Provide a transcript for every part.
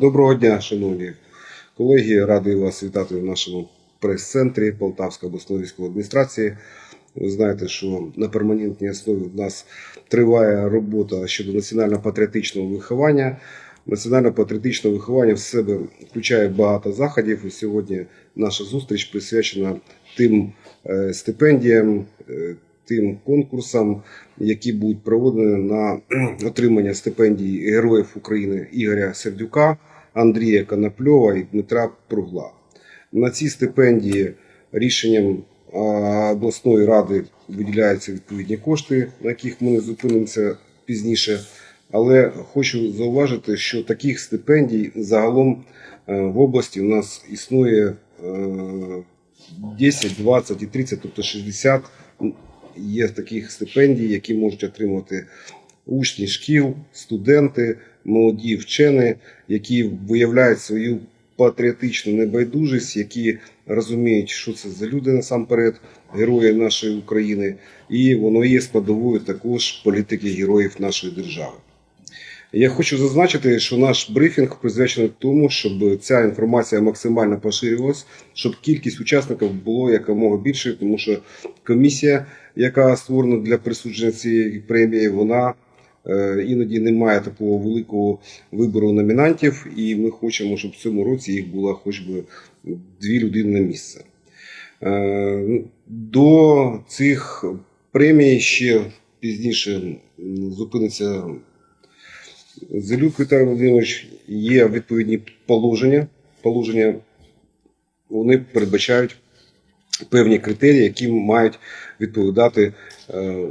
Доброго дня, шановні колеги. Радий вас вітати в нашому прес-центрі Полтавської обласної військової адміністрації. Ви знаєте, що на перманентній основі в нас триває робота щодо національно-патріотичного виховання. Національно-патріотичне виховання в себе включає багато заходів. І сьогодні наша зустріч присвячена тим е, стипендіям, е, тим конкурсам, які будуть проводені на отримання стипендій Героїв України Ігоря Сердюка, Андрія Конопльова і Дмитра Пругла. На ці стипендії рішенням обласної ради виділяються відповідні кошти, на яких ми не зупинимося пізніше. Але хочу зауважити, що таких стипендій загалом е, в області у нас існує е, 10, 20 і 30, тобто 60 є таких стипендій, які можуть отримувати учні шкіл, студенти, молоді вчені, які виявляють свою патріотичну небайдужість, які розуміють, що це за люди насамперед, герої нашої України, і воно є складовою також політики героїв нашої держави. Я хочу зазначити, що наш брифінг присвячений тому, щоб ця інформація максимально поширювалась, щоб кількість учасників було якомога більше, тому що комісія, яка створена для присудження цієї премії, вона іноді не має такого великого вибору номінантів, і ми хочемо, щоб в цьому році їх було хоч би дві людини на місце. Е, ну, До цих премій ще пізніше зупиниться Зелюк Віталій Володимирович, є відповідні положення. Положення вони передбачають певні критерії, які мають відповідати е,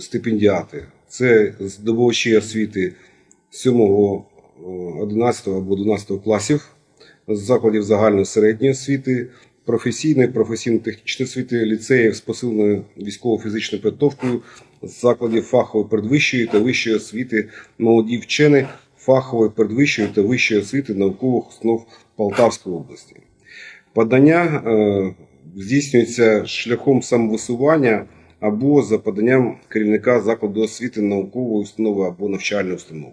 стипендіати. Це здобувачі освіти 7, е, 11 або 12 класів з закладів загальної середньої освіти, професійної, професійно-технічної освіти, ліцеїв з посиленою військово-фізичною підготовкою, закладів фахової передвищої та вищої освіти, молоді вчені фахової передвищої та вищої освіти наукових установ Полтавської області. Подання е, здійснюється шляхом самовисування або за поданням керівника закладу освіти наукової установи або навчальної установи.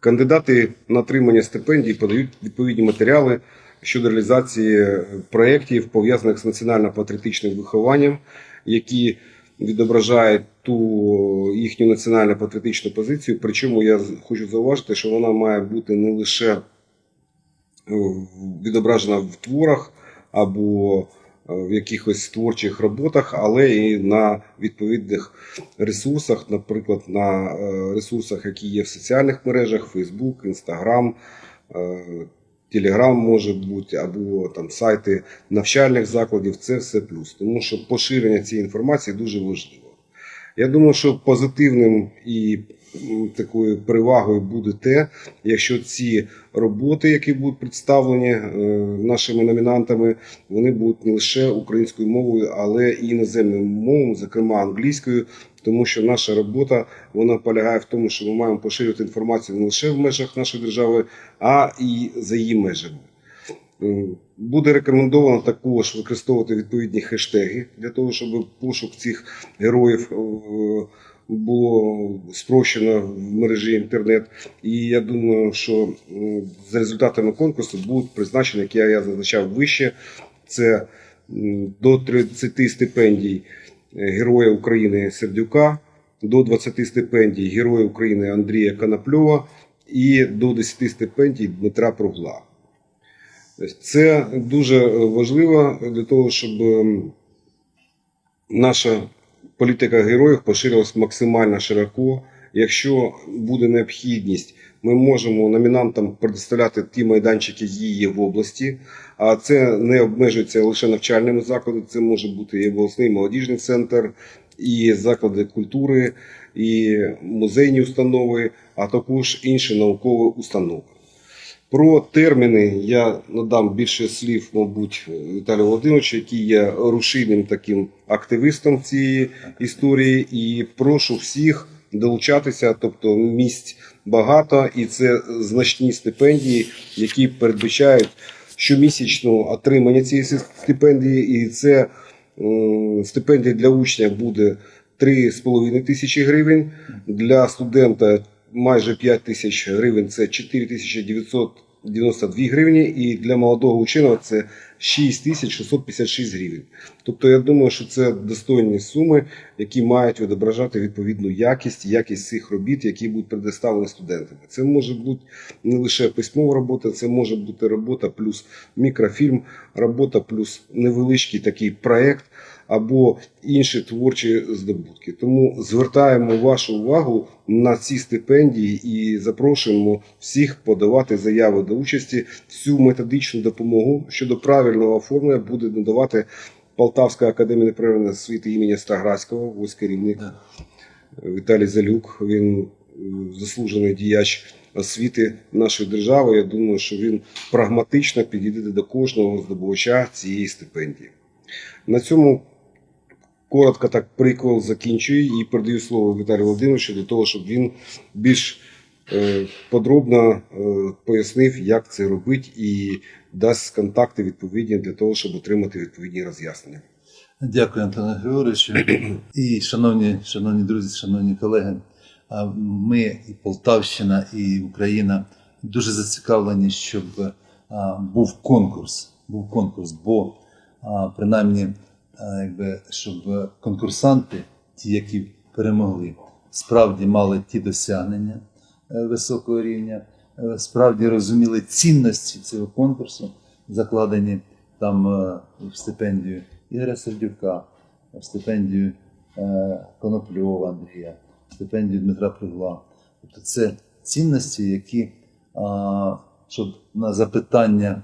Кандидати на отримання стипендій подають відповідні матеріали щодо реалізації проєктів, пов'язаних з національно-патріотичним вихованням, які відображають ту їхню національно-патріотичну позицію. Причому я хочу зауважити, що вона має бути не лише е, відображена в творах або в якихось творчих роботах, але і на відповідних ресурсах, наприклад, на е, ресурсах, які є в соціальних мережах, Facebook, Instagram, е, Telegram може бути, або там сайти навчальних закладів. Це все плюс, тому що поширення цієї інформації дуже важливо. Я думаю, що позитивним і такою перевагою буде те, якщо ці роботи, які будуть представлені е, нашими номінантами, вони будуть не лише українською мовою, але і іноземними мовами, зокрема англійською, тому що наша робота вона полягає в тому, що ми маємо поширювати інформацію не лише в межах нашої держави, а і за її межами. Буде рекомендовано також використовувати відповідні хештеги для того, щоб пошук цих героїв е, було спрощено в мережі інтернет. І я думаю, що за результатами конкурсу будуть призначені, як я, зазначав вище, це до 30 стипендій е, Героя України Сердюка, до 20 стипендій Героя України Андрія Конопльова і до 10 стипендій Дмитра Пругла. Тобто Це дуже важливо для того, щоб наша політика героїв поширилась максимально широко. Якщо буде необхідність, ми можемо номінантам предоставляти ті майданчики, які є в області. А це не обмежується лише навчальними закладами, це може бути і обласний молодіжний центр, і заклади культури, і музейні установи, а також інші наукові установи. Про терміни я надам більше слів, мабуть, Віталію Володимировичу, який є рушійним таким активістом цієї історії, і прошу всіх долучатися, тобто місць багато, і це значні стипендії, які передбачають щомісячне отримання цієї стипендії, і це стипендія для учня буде 3,5 тисячі гривень, для студента майже 5 тисяч гривень, це 4900 92 гривні, і для молодого ученого це 6656 гривень. Тобто я думаю, що це достойні суми, які мають відображати відповідну якість, якість цих робіт, які будуть предоставлені студентами. Це може бути не лише письмова робота, це може бути робота плюс мікрофільм, робота плюс невеличкий такий проект або інші творчі здобутки. Тому звертаємо вашу увагу на ці стипендії і запрошуємо всіх подавати заяви до участі. Всю методичну допомогу щодо правильного оформлення буде надавати Полтавська академія неприродної освіти імені Стаградського, ось керівник Да. Віталій Залюк. Він е, заслужений діяч освіти нашої держави. Я думаю, що він прагматично підійде до кожного здобувача цієї стипендії. На цьому коротко так приквел закінчую і передаю слово Віталію Володимировичу для того, щоб він більш е, подробно е, пояснив, як це робити, і дасть контакти відповідні для того, щоб отримати відповідні роз'яснення. Дякую, Антоне Григоровичу. І шановні, шановні друзі, шановні колеги, ми і Полтавщина, і Україна дуже зацікавлені, щоб був конкурс. Був конкурс, бо принаймні, якби, щоб конкурсанти, ті, які перемогли, справді мали ті досягнення е, високого рівня, е, справді розуміли цінності цього конкурсу, закладені там е, в стипендію Ігоря Сердюка, в стипендію Конопльова Андрія, в стипендію Дмитра Пригла. Тобто це цінності, які, щоб на запитання,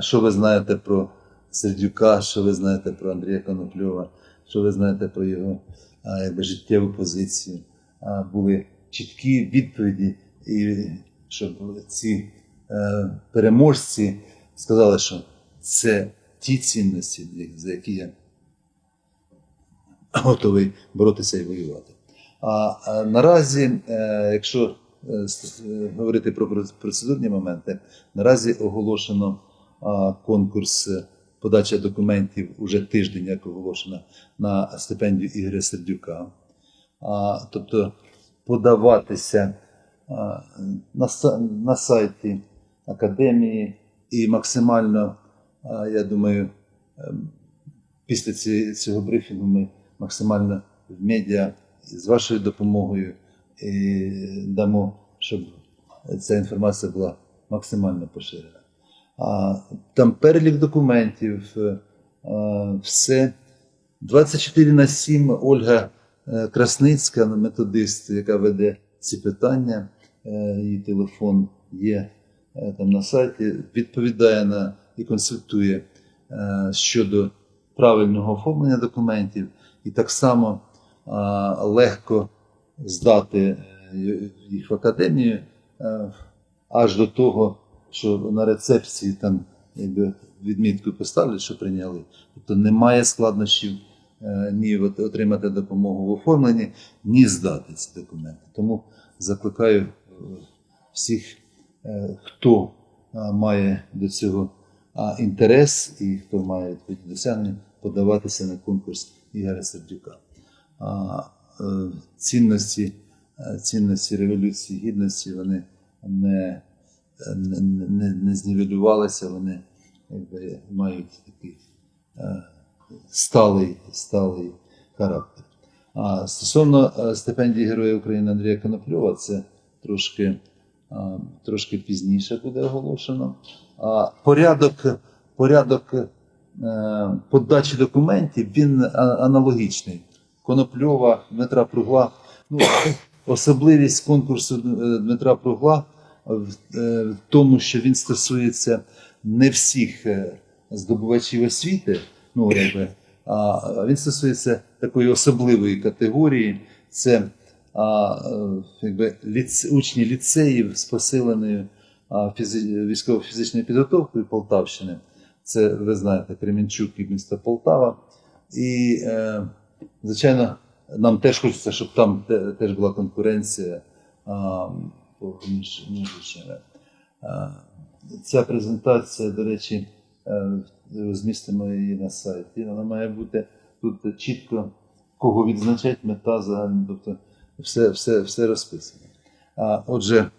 що ви знаєте про Сердюка, що ви знаєте про Андрія Конопльова, що ви знаєте про його а, якби, життєву позицію, а, були чіткі відповіді, і щоб ці е, переможці сказали, що це ті цінності, за які я готовий боротися і воювати. А, а наразі, е, якщо е, е, говорити про проц- процедурні моменти, наразі оголошено а, конкурс подача документів уже тиждень, як оголошено, на стипендію Ігоря Сердюка. А, тобто подаватися а, на, на сайті академії і максимально, а, я думаю, ем, після цього брифінгу ми максимально в медіа з вашою допомогою і дамо, щоб ця інформація була максимально поширена. Там перелік документів, е, все. 24 на 7 Ольга е, Красницька, методист, яка веде ці питання, е, її телефон є там на сайті, відповідає на і консультує щодо правильного оформлення документів, і так само легко здати їх в академію аж до того, що на рецепції там якби, відмітку поставлять, що прийняли. Тобто немає складнощів е, ні отримати допомогу в оформленні, ні здати ці документи. Тому закликаю е, всіх, е, хто має до цього інтерес і хто має відповідні досягнення, подаватися на конкурс Ігоря Сердюка. Цінності, цінності Революції Гідності вони не, не, не, знівелювалися, вони якби, мають такий е, сталий, сталий характер. А стосовно е, стипендії Героя України Андрія Конопльова, це трошки, а, трошки пізніше буде оголошено. А порядок, порядок е, подачі документів він аналогічний. Конопльова, Дмитра Пругла. Ну, особливість конкурсу е, Дмитра Пругла в, е, тому, що він стосується не всіх е, здобувачів освіти, ну, якби, а він стосується такої особливої категорії. Це а, е, якби, ліц, учні ліцеїв з посиленою фізи, військово-фізичною підготовкою Полтавщини. Це, ви знаєте, Кремінчук і місто Полтава. І, е, звичайно, нам теж хочеться, щоб там теж була конкуренція між, між учнями. Ця презентація, до речі, е, розмістимо її на сайті. Вона має бути тут чітко, кого відзначать, мета загальна, тобто все, все, все розписано. А, отже,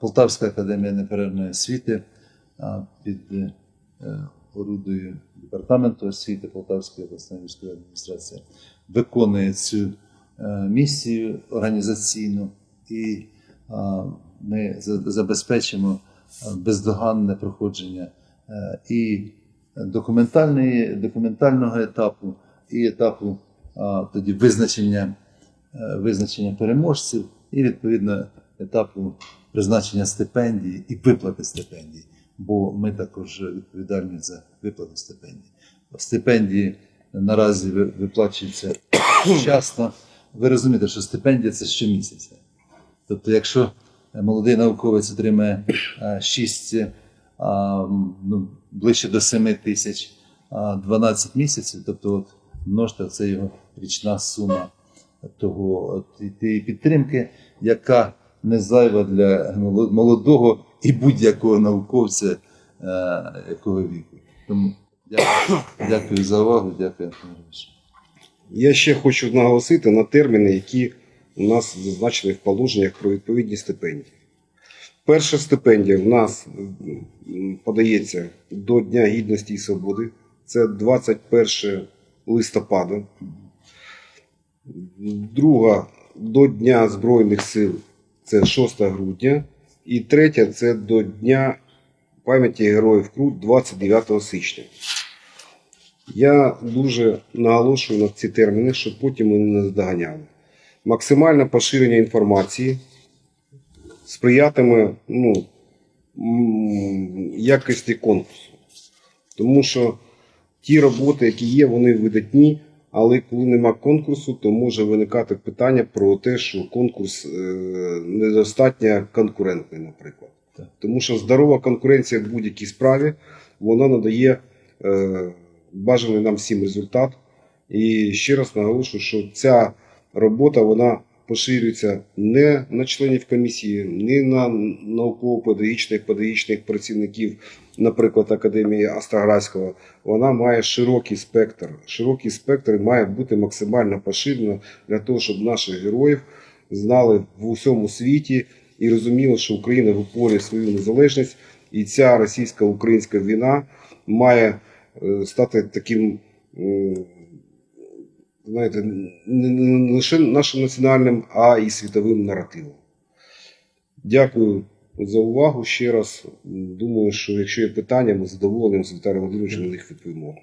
Полтавська академія неперервної освіти під е, орудою департаменту освіти Полтавської обласної військової адміністрації виконує цю е, місію організаційну, і ми забезпечимо бездоганне проходження е, і документального етапу, і етапу тоді визначення, е, визначення переможців, і відповідно етапу призначення стипендій і виплати стипендій. Бо ми також відповідальні за виплату стипендій. Стипендії наразі ви- виплачуються вчасно. Ви розумієте, що стипендія це щомісяця. Тобто, якщо молодий науковець отримає 6, ну, ближче до 7 тисяч 12 місяців, тобто от множте це його річна сума того тієї підтримки, яка не зайва для молодого і будь-якого науковця е, якого віку. Тому дякую, дякую за увагу, дякую. Я ще хочу наголосити на терміни, які у нас зазначені в положеннях про відповідні стипендії. Перша стипендія в нас подається до Дня Гідності і Свободи. Це 21 листопада. Друга до Дня Збройних сил це 6 грудня. І третя це до Дня пам'яті Героїв Крут 29 січня. Я дуже наголошую на ці терміни, щоб потім ми не здоганяли. Максимальне поширення інформації сприятиме ну, якості конкурсу. Тому що ті роботи, які є, вони видатні, але коли нема конкурсу, то може виникати питання про те, що конкурс е, недостатньо конкурентний, наприклад. Так. Тому що здорова конкуренція в будь-якій справі вона надає е, бажаний нам всім результат. І ще раз наголошую, що ця робота вона поширюється не на членів комісії, не на науково-педагогічних педагогічних працівників, наприклад, Академії Астроградського. Вона має широкий спектр. Широкий спектр має бути максимально поширено для того, щоб наших героїв знали в усьому світі і розуміли, що Україна виборює свою незалежність, і ця російсько-українська війна має е, стати таким, е, знаєте, не лише нашим національним, а і світовим наративом. Дякую за увагу ще раз. Думаю, що якщо є питання, ми задоволенням з Віталієм Володимировичем на них відповімо.